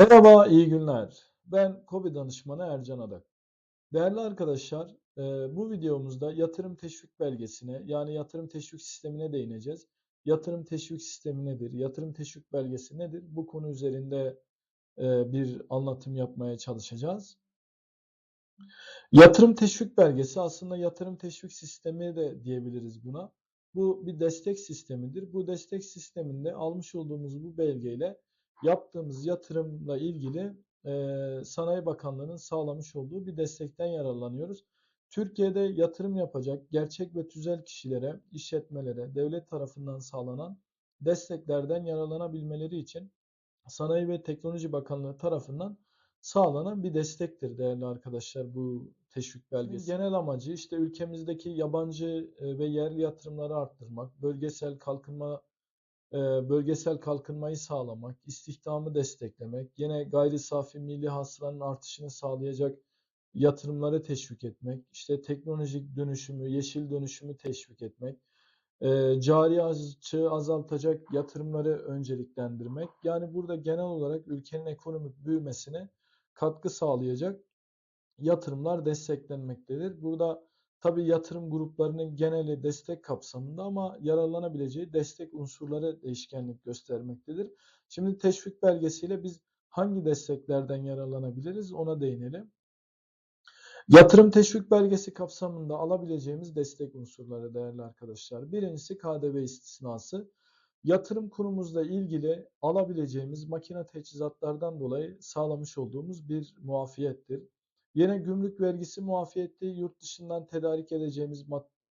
Merhaba, iyi günler. Ben KOBİ danışmanı Ercan Adak. Değerli arkadaşlar, e, bu videomuzda yatırım teşvik belgesine yani yatırım teşvik sistemine değineceğiz. Yatırım teşvik sistemi nedir? Yatırım teşvik belgesi nedir? Bu konu üzerinde e, bir anlatım yapmaya çalışacağız. Yatırım teşvik belgesi aslında yatırım teşvik sistemi de diyebiliriz buna. Bu bir destek sistemidir. Bu destek sisteminde almış olduğumuz bu belgeyle yaptığımız yatırımla ilgili e, Sanayi Bakanlığı'nın sağlamış olduğu bir destekten yararlanıyoruz. Türkiye'de yatırım yapacak gerçek ve tüzel kişilere, işletmelere, devlet tarafından sağlanan desteklerden yararlanabilmeleri için Sanayi ve Teknoloji Bakanlığı tarafından sağlanan bir destektir değerli arkadaşlar bu teşvik belgesi. Genel amacı işte ülkemizdeki yabancı e, ve yerli yatırımları arttırmak, bölgesel kalkınma bölgesel kalkınmayı sağlamak, istihdamı desteklemek, yine gayri safi milli hasılanın artışını sağlayacak yatırımları teşvik etmek, işte teknolojik dönüşümü, yeşil dönüşümü teşvik etmek, e, cari açığı azaltacak yatırımları önceliklendirmek. Yani burada genel olarak ülkenin ekonomik büyümesine katkı sağlayacak yatırımlar desteklenmektedir. Burada tabii yatırım gruplarının geneli destek kapsamında ama yararlanabileceği destek unsurları değişkenlik göstermektedir. Şimdi teşvik belgesiyle biz hangi desteklerden yararlanabiliriz ona değinelim. Yatırım teşvik belgesi kapsamında alabileceğimiz destek unsurları değerli arkadaşlar. Birincisi KDV istisnası. Yatırım kurumuzla ilgili alabileceğimiz makine teçhizatlardan dolayı sağlamış olduğumuz bir muafiyettir. Yine gümrük vergisi muafiyeti yurt dışından tedarik edeceğimiz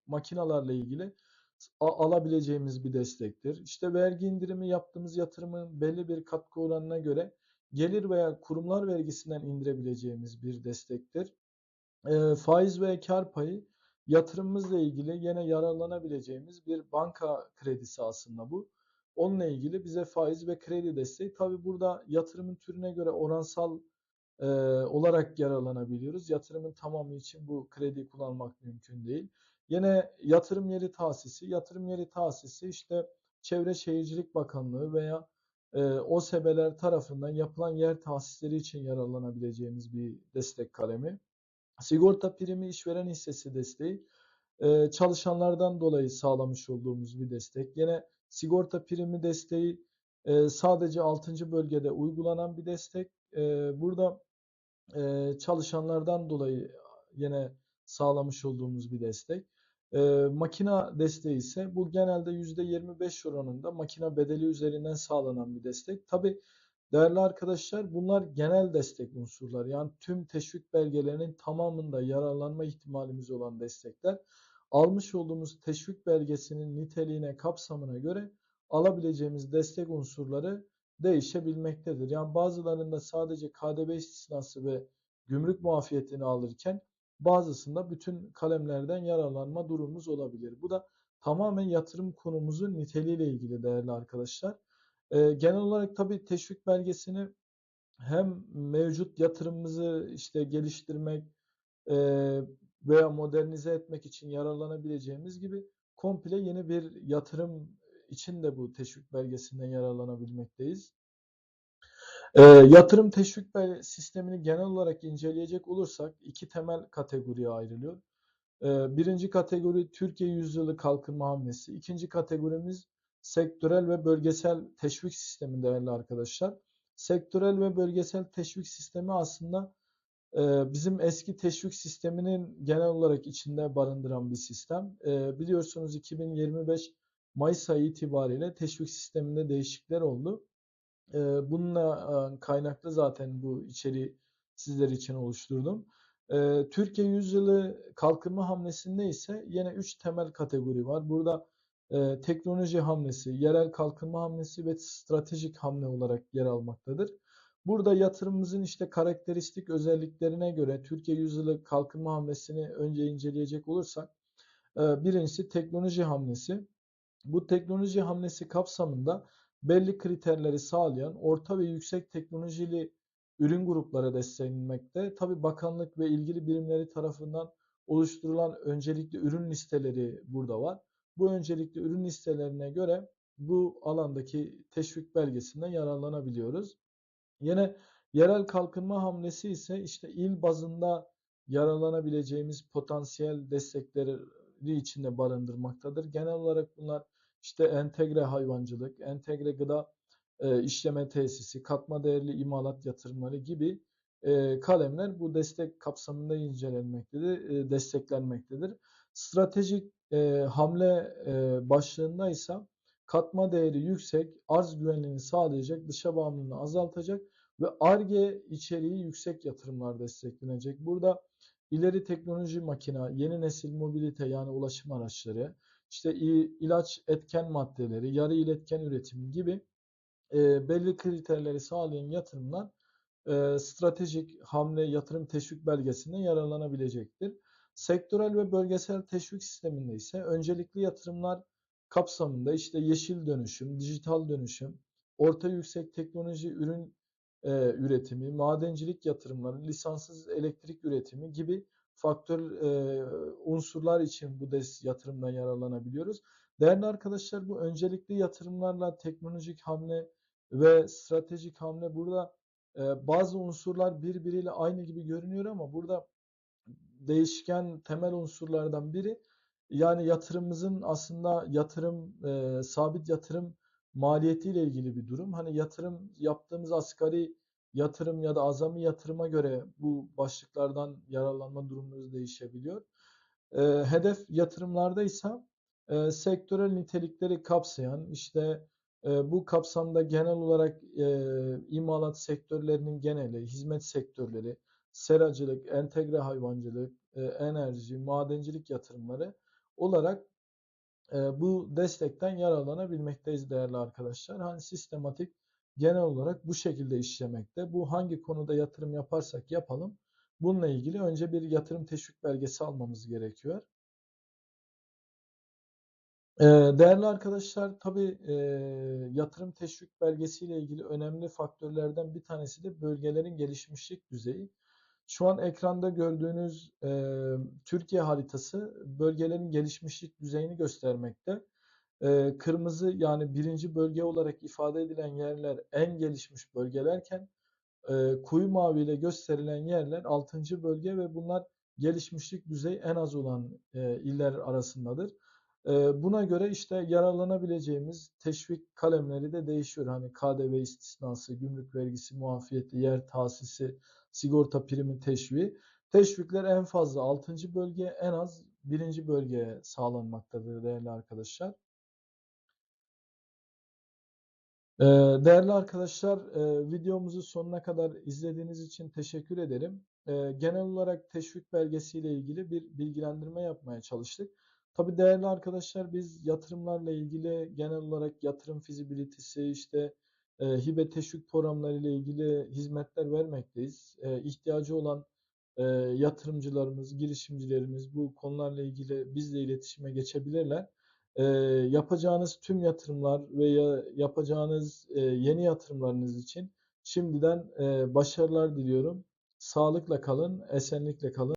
makinalarla ilgili alabileceğimiz bir destektir. İşte vergi indirimi yaptığımız yatırımın belli bir katkı oranına göre gelir veya kurumlar vergisinden indirebileceğimiz bir destektir. E, faiz ve kar payı yatırımımızla ilgili yine yararlanabileceğimiz bir banka kredisi aslında bu. Onunla ilgili bize faiz ve kredi desteği. Tabi burada yatırımın türüne göre oransal e, olarak yararlanabiliyoruz. Yatırımın tamamı için bu kredi kullanmak mümkün değil. Yine yatırım yeri tahsisi. Yatırım yeri tahsisi işte Çevre Şehircilik Bakanlığı veya e, OSEB'ler tarafından yapılan yer tahsisleri için yararlanabileceğimiz bir destek kalemi. Sigorta primi işveren hissesi desteği e, çalışanlardan dolayı sağlamış olduğumuz bir destek. Yine sigorta primi desteği e, sadece 6. bölgede uygulanan bir destek. E, burada e, çalışanlardan dolayı yine sağlamış olduğumuz bir destek. E, makina desteği ise bu genelde %25 oranında makina bedeli üzerinden sağlanan bir destek. Tabi değerli arkadaşlar bunlar genel destek unsurlar. Yani tüm teşvik belgelerinin tamamında yararlanma ihtimalimiz olan destekler. Almış olduğumuz teşvik belgesinin niteliğine, kapsamına göre alabileceğimiz destek unsurları değişebilmektedir. Yani bazılarında sadece KDV istisnası ve gümrük muafiyetini alırken bazısında bütün kalemlerden yararlanma durumumuz olabilir. Bu da tamamen yatırım konumuzun niteliğiyle ilgili değerli arkadaşlar. Ee, genel olarak tabii teşvik belgesini hem mevcut yatırımımızı işte geliştirmek e, veya modernize etmek için yararlanabileceğimiz gibi komple yeni bir yatırım için de bu teşvik belgesinden yararlanabilmekteyiz. E, yatırım teşvik sistemini genel olarak inceleyecek olursak iki temel kategoriye ayrılıyor. E, birinci kategori Türkiye Yüzyılı Kalkınma Hamlesi. İkinci kategorimiz sektörel ve bölgesel teşvik sistemi değerli arkadaşlar. Sektörel ve bölgesel teşvik sistemi aslında e, bizim eski teşvik sisteminin genel olarak içinde barındıran bir sistem. E, biliyorsunuz 2025 Mayıs ayı itibariyle teşvik sisteminde değişiklikler oldu. Bununla kaynaklı zaten bu içeriği sizler için oluşturdum. Türkiye Yüzyılı Kalkınma Hamlesi'nde ise yine üç temel kategori var. Burada teknoloji hamlesi, yerel kalkınma hamlesi ve stratejik hamle olarak yer almaktadır. Burada yatırımımızın işte karakteristik özelliklerine göre Türkiye Yüzyılı Kalkınma Hamlesi'ni önce inceleyecek olursak birincisi teknoloji hamlesi. Bu teknoloji hamlesi kapsamında belli kriterleri sağlayan orta ve yüksek teknolojili ürün grupları desteklenmekte. Tabi bakanlık ve ilgili birimleri tarafından oluşturulan öncelikli ürün listeleri burada var. Bu öncelikli ürün listelerine göre bu alandaki teşvik belgesinden yararlanabiliyoruz. Yine Yerel kalkınma hamlesi ise işte il bazında yararlanabileceğimiz potansiyel destekleri içinde barındırmaktadır. Genel olarak bunlar işte entegre hayvancılık, entegre gıda e, işleme tesisi, katma değerli imalat yatırımları gibi e, kalemler bu destek kapsamında incelenmektedir, e, desteklenmektedir. Stratejik e, hamle e, başlığında ise katma değeri yüksek, arz güvenliğini sağlayacak, dışa bağımlılığını azaltacak ve ARGE içeriği yüksek yatırımlar desteklenecek. Burada ileri teknoloji makina, yeni nesil mobilite yani ulaşım araçları, işte ilaç etken maddeleri, yarı iletken üretimi gibi e, belli kriterleri sağlayan yatırımlar e, stratejik hamle yatırım teşvik belgesinden yararlanabilecektir. Sektörel ve bölgesel teşvik sisteminde ise öncelikli yatırımlar kapsamında işte yeşil dönüşüm, dijital dönüşüm, orta yüksek teknoloji ürün e, üretimi, madencilik yatırımları, lisanssız elektrik üretimi gibi faktör e, unsurlar için bu des yatırımdan yararlanabiliyoruz. Değerli arkadaşlar bu öncelikli yatırımlarla teknolojik hamle ve stratejik hamle burada e, bazı unsurlar birbiriyle aynı gibi görünüyor ama burada değişken temel unsurlardan biri yani yatırımımızın aslında yatırım e, sabit yatırım maliyetiyle ilgili bir durum. Hani yatırım yaptığımız asgari yatırım ya da azami yatırıma göre bu başlıklardan yararlanma durumumuz değişebiliyor. E, hedef yatırımlarda ise e, sektörel nitelikleri kapsayan işte e, bu kapsamda genel olarak e, imalat sektörlerinin geneli, hizmet sektörleri, seracılık, entegre hayvancılık, e, enerji, madencilik yatırımları olarak bu destekten yararlanabilmekteyiz değerli arkadaşlar. Hani sistematik genel olarak bu şekilde işlemekte. Bu hangi konuda yatırım yaparsak yapalım. Bununla ilgili önce bir yatırım teşvik belgesi almamız gerekiyor. Ee, değerli arkadaşlar, tabii e, yatırım teşvik belgesi ile ilgili önemli faktörlerden bir tanesi de bölgelerin gelişmişlik düzeyi. Şu an ekranda gördüğünüz e, Türkiye haritası bölgelerin gelişmişlik düzeyini göstermekte. E, kırmızı yani birinci bölge olarak ifade edilen yerler en gelişmiş bölgelerken e, koyu mavi ile gösterilen yerler 6. bölge ve bunlar gelişmişlik düzeyi en az olan e, iller arasındadır. Buna göre işte yararlanabileceğimiz teşvik kalemleri de değişiyor. Hani KDV istisnası, gümrük vergisi, muafiyeti, yer tahsisi, sigorta primi teşviği. Teşvikler en fazla 6. bölge, en az 1. bölgeye sağlanmaktadır değerli arkadaşlar. Değerli arkadaşlar, videomuzu sonuna kadar izlediğiniz için teşekkür ederim. Genel olarak teşvik belgesiyle ilgili bir bilgilendirme yapmaya çalıştık. Tabii değerli arkadaşlar biz yatırımlarla ilgili genel olarak yatırım fizibilitesi, işte e, hibe teşvik programları ile ilgili hizmetler vermekteyiz. E, ihtiyacı olan e, yatırımcılarımız, girişimcilerimiz bu konularla ilgili bizle iletişime geçebilirler. E, yapacağınız tüm yatırımlar veya yapacağınız e, yeni yatırımlarınız için şimdiden e, başarılar diliyorum. Sağlıkla kalın, esenlikle kalın.